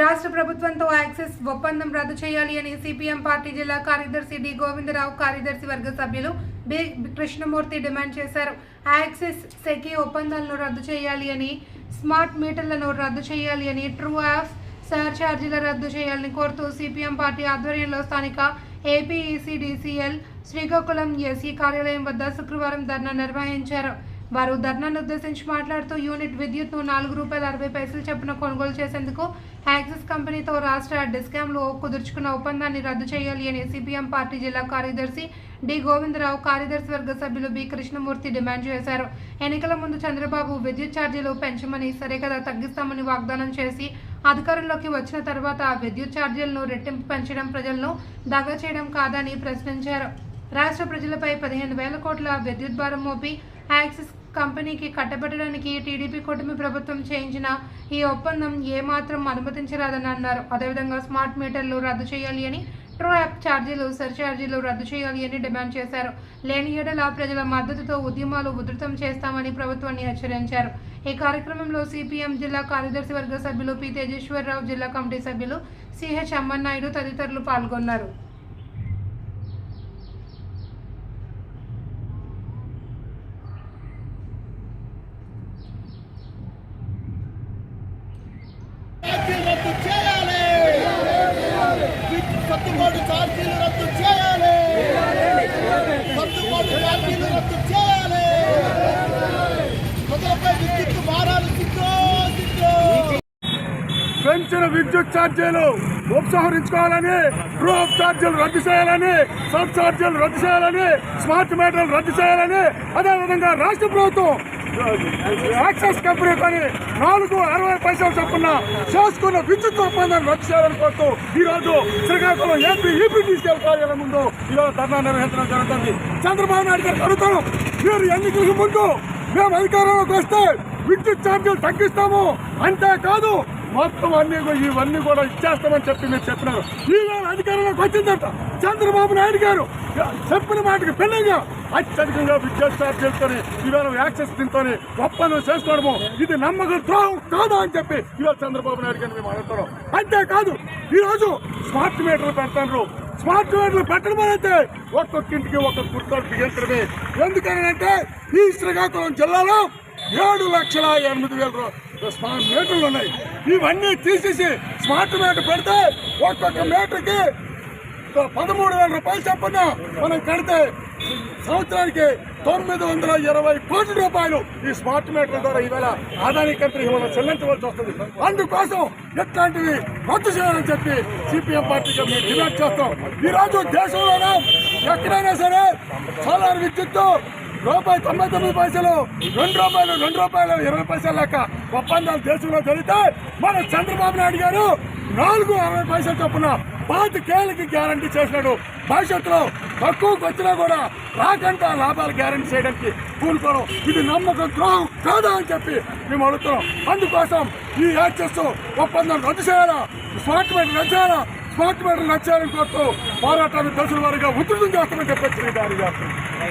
రాష్ట్ర ప్రభుత్వంతో యాక్సిస్ ఒప్పందం రద్దు చేయాలి అని సిపిఎం పార్టీ జిల్లా కార్యదర్శి డి గోవిందరావు కార్యదర్శి వర్గ సభ్యులు బి కృష్ణమూర్తి డిమాండ్ చేశారు. యాక్సిస్ సెకి ఒప్పందాలను రద్దు చేయాలి అని స్మార్ట్ మీటర్లను రద్దు చేయాలి అని ట్రూ యాప్స్ సర్ఛార్జీల రద్దు చేయాలని కోరుతూ సిపిఎం పార్టీ ఆధ్వర్యంలో స్థానిక ఏపీఈసీడీసీఎల్ శ్రీకాకుళం ఎస్సీ కార్యాలయం వద్ద శుక్రవారం ధర్నా నిర్వహించారు. వారు ధర్నాను ఉద్దేశించి మాట్లాడుతూ యూనిట్ విద్యుత్ను నాలుగు రూపాయల అరవై పైసలు చొప్పున కొనుగోలు చేసేందుకు యాక్సిస్ కంపెనీతో రాష్ట్ర డిస్కామ్లు కుదుర్చుకున్న ఒప్పందాన్ని రద్దు చేయాలి అని సిపిఎం పార్టీ జిల్లా కార్యదర్శి డి. గోవిందరావు కార్యదర్శి వర్గ సభ్యులు బి. కృష్ణమూర్తి డిమాండ్ చేశారు. ఎన్నికల ముందు చంద్రబాబు విద్యుత్ ఛార్జీలు పెంచమని సరే కదా తగ్గిస్తామని వాగ్దానం చేసి అధికారంలోకి వచ్చిన తర్వాత ఆ విద్యుత్ ఛార్జీలను రెట్టింపు పెంచడం ప్రజలను దగా చేయడం కాదని ప్రశ్నించారు. రాష్ట్ర ప్రజలపై పదిహేను వేల కోట్ల విద్యుత్ భారం మోపి యాక్సిస్ కంపెనీకి కట్టబెట్టడానికి టీడీపీ కూటమి ప్రభుత్వం చేయించిన ఈ ఒప్పందం ఏమాత్రం అనుమతించరాదని అన్నారు. అదేవిధంగా స్మార్ట్ మీటర్లు రద్దు చేయాలి అని ట్రూ యాప్ ఛార్జీలు సర్ఛార్జీలు రద్దు చేయాలి అని డిమాండ్ చేశారు. లేని ఏడల ప్రజల మద్దతుతో ఉద్యమాలు ఉధృతం చేస్తామని ప్రభుత్వాన్ని హెచ్చరించారు. ఈ కార్యక్రమంలో సిపిఎం జిల్లా కార్యదర్శి వర్గ సభ్యులు పి తేజేశ్వరరావు జిల్లా కమిటీ సభ్యులు సిహెచ్ అమ్మన్నాయుడు తదితరులు పాల్గొన్నారు. రద్దు చేయాలి. ఛార్జీలు రద్దు చేయాలి. ఛార్జీలు రద్దు చేయాలి. ప్రజలపై విద్యుత్ భారాలు సిద్ధో సిద్ధో. పెంచిన విద్యుత్ ఛార్జీలు ఉపసంహరించుకోవాలని డ్రోప్ ఛార్జీలు రద్దు చేయాలని సబ్ ఛార్జీలు రద్దు చేయాలని స్మార్ట్ మీటర్లు రద్దు చేయాలని అదేవిధంగా రాష్ట్ర ప్రభుత్వం యాక్సెస్ కంపెనీ కానీ నాలుగు అరవై పైసలు చొప్పున చేసుకున్న విద్యుత్ ఒప్పందాన్ని రద్దు చేయాలని కోరుతూ ఈరోజు శ్రీకాకుళం ఏపీ ఈపీటీసీఎల్ కార్యాలయం ముందు ఈరోజు ధర్నా నిర్వహించడం జరుగుతుంది. చంద్రబాబు నాయుడు గారు అడుగుతాం మీరు ఎన్నికలకు ముందు మేము అధికారంలోకి వస్తే విద్యుత్ ఛార్జీలు తగ్గిస్తాము. అంతేకాదు మొత్తం అన్ని ఇవన్నీ కూడా ఇచ్చేస్తామని చెప్పి మీరు చెప్పినారు. ఈవేళ అధికారంలోకి వచ్చిందట. చంద్రబాబు నాయుడు గారు చెప్పిన మాటకి పిల్లగా అత్యధికంగా విద్యుత్ ఛార్జీలతోని ఈవేళ యాక్సెస్ దీంతో ఒప్పందం చేసుకోవడము ఇది నమ్మకం ద్రోహం కాదా అని చెప్పి ఇవాళ చంద్రబాబు నాయుడు గారిని మేము అడుగుతున్నాం. అంతేకాదు ఈరోజు స్మార్ట్ మీటర్లు పెడతారు స్మార్ట్ మీటర్లు పెట్టడమైతే ఒక్కొక్కింటికి ఒక్కొక్క గుర్తాలు బిగించడమే ఎందుకని అంటే ఈ శ్రీకాకుళం జిల్లాలో ఏడు లక్షల ఎనిమిది వేల స్మార్ట్ మీటర్లు ఉన్నాయి. ఇవన్నీ తీసేసి స్మార్ట్ మీటర్ పెడితే ఒక్కొక్క మీటర్కి పదమూడు వేల రూపాయలు చెప్పిన మనం కడితే సంవత్సరానికి తొమ్మిది వందల ఇరవై కోట్ల రూపాయలు ఈ స్మార్ట్ మీటర్ ద్వారా ఈవేళ ఆదాయ కంపెనీ మనం చెల్లించవలసి వస్తుంది. అందుకోసం ఎట్లాంటివి రద్దు చేయాలని చెప్పి సిపిఎం పార్టీగా మేము డిమాండ్ చేస్తాం. ఈరోజు దేశంలోనే? ఎక్కడైనా సరే సోలార్ విద్యుత్తు రూపాయి తొంభై తొమ్మిది పైసలు రెండు రూపాయలు రెండు రూపాయలు ఇరవై పైసలు లెక్క ఒప్పందాలు దేశంలో జరిగితే మన చంద్రబాబు నాయుడు గారు నాలుగు అరవై పైసలు చొప్పున పాతికేళ్ళకి గ్యారంటీ చేసినాడు. భవిష్యత్తులో తక్కువకి వచ్చినా కూడా రాకుండా లాభాలు గ్యారంటీ చేయడానికి కూలుకోవడం ఇది నమ్మకం ద్రోహం కాదా అని చెప్పి మేము అడుగుతున్నాం. అందుకోసం ఈ యాక్సెస్ ఒప్పందం రద్దు చేయాలా? స్మార్ట్ మీటర్ రద్దు చేయాలా? స్మార్ట్ మీటర్ రద్దు చేయాలని కోరుతూ పోరాటాన్ని దశల వారిగా ఉధృతం చేస్తామని చెప్పి దారి చేస్తున్నాం